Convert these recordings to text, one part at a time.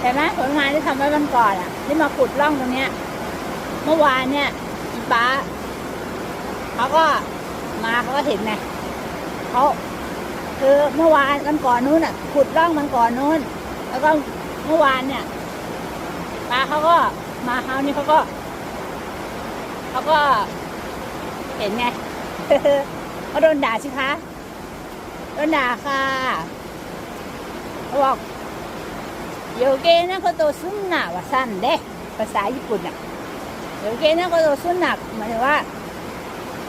เห็นไหมผลงานที่ทำไว้วันก่อนอะที่มาขุดร่องตรงเนี้ย เมื่อวานเนี่ยอีป้าเขาก็มาเขาก็เห็นไงเขาคือเมื่อวานวันก่อนนู้นอะ ขุดร่องมันก่อนนู้น แล้วก็เมื่อวานเนี่ยป้าเขาก็มาเขานี่เขาก็เขาก็ เห็นไงเขาโดนด่าสิคะโดนด่าค่ะเขาบอก โยเกนะเขาโตซุนนะว่าสั้นเด้ภาษาญี่ปุ่นอะโยเกนะเขาโตซุนนะหมายถึงว่า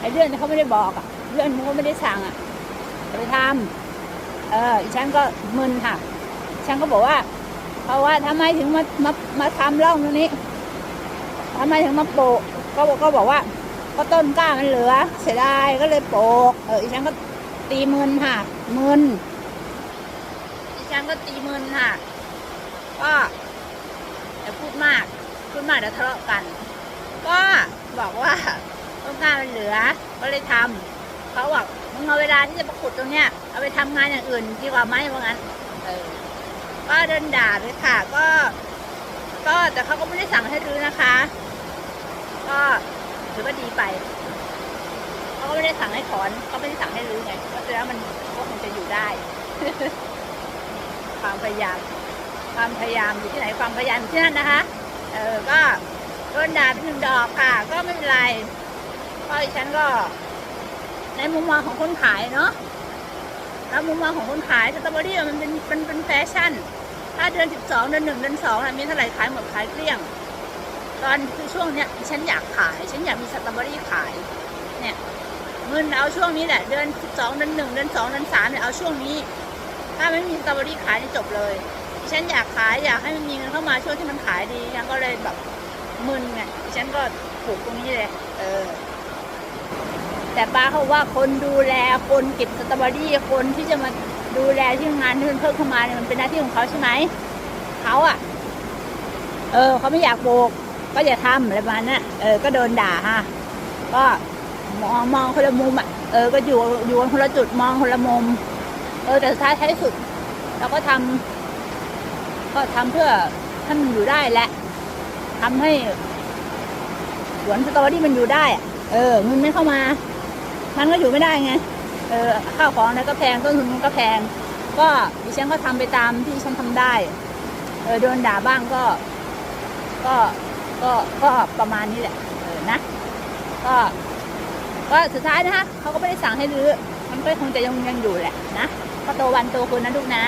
ไอ้เรื่องที่เขาไม่ได้บอกอะเรื่องที่เขาไม่ได้สั่งอะไปทำเอออีฉันก็มึนค่ะ ฉันก็บอกว่า เพราะว่าทำไมถึงมามามาทำร่องตรงนี้ทำไมถึงมาโปะก็บอกก็บอกว่า ก็ต้นกล้ามันเหลือ เสียดายก็เลยโปกเอออีฉันก็ตีมืนค่ะมืนอีฉันก็ตีมืนค่ะ ก็อย่าพูดมาก พูดมากเดี๋ยวทะเลาะกัน ก็บอกว่าต้นกล้ามันเหลือ ก็เลยทำเขาบอกมึงเอาเวลาที่จะประขุดตรงเนี้ยเอาไปทำงานอย่างอื่นดีกว่าไหมว่างั้นเออก็เดินด่าเลยค่ะ ก็ ก็แต่เขาก็ไม่ได้สั่งให้รื้อนะคะ ก็ถือว่าดีไปเขาก็ไม่ได้สั่งให้ถอนเขาไม่ได้สั่งให้รื้อไงเพราะฉะนั้นมันก็คงจะอยู่ได้ ความพยายาม ความพยายามอยู่ที่ไหนความพยายามอยู่ที่นั่นนะคะ เออก็โดนด่าเป็นหนึ่งดอกค่ะ ก็ไม่เป็นไรเพราะฉันก็ ในมุมมองของคนขายเนาะแล้วมุมมองของคนขายสตรอเบอรี่มันเป็นเป็นเป็นแฟชั่น ถ้าเดือนสิบสองเดือนหนึ่งเดือนสองมีเท่าไหร่ขายหมดขายเกลี้ยง ตอนคือช่วงเนี้ยฉันอยากขาย ฉันอยากมีสตรอเบอรี่ขาย เนี่ยเงินเอาช่วงนี้แหละ เดือนสิบสองเดือนหนึ่งเดือนสองเดือนสามเนี่ยเอาช่วงนี้ ถ้าไม่มีสตรอเบอรี่ขายนี่จบเลย ฉันอยากขายอยากให้มันมีเงินเข้ามาช่วงที่มันขายดีฉันก็เลยแบบมึนไงฉันก็ปลูกตรงนี้เลย เออ แต่ป้าเขาว่าคนดูแลคนเก็บสตรอเบอรี่คนที่จะมาดูแลที่งานที่มันเพิ่มเข้ามาเนี่ยมันเป็นหน้าที่ของเขาใช่ไหมเขาอะเออเขาไม่อยากโบกก็อย่าทำอะไรประมาณนั้นเออ ก็โดนด่าฮะ ก็มองมองคนละมุมอะเออ ก็อยู่อยู่คนละจุดมองคนละมุม เออ แต่สุดท้ายท้ายสุด เราก็ทำ ก็ทำเพื่อให้มันอยู่ได้แหละทำให้สวนสตรอเบอรี่มันอยู่ได้ เออเงินไม่เข้ามา มันก็อยู่ไม่ได้ไง เออข้าวของอะไรก็แพงต้นทุนมันก็แพง ก็ดิฉันก็ทำไปตามที่ฉันทำได้ เออโดนด่าบ้างก็ ก็ก็ก็ประมาณนี้แหละเออนะ ก็ก็สุดท้ายนะคะเขาก็ไม่ได้สั่งให้รื้อมันก็คงจะยังยังอยู่แหละนะก็โตวันโตคืนนะลูกนะ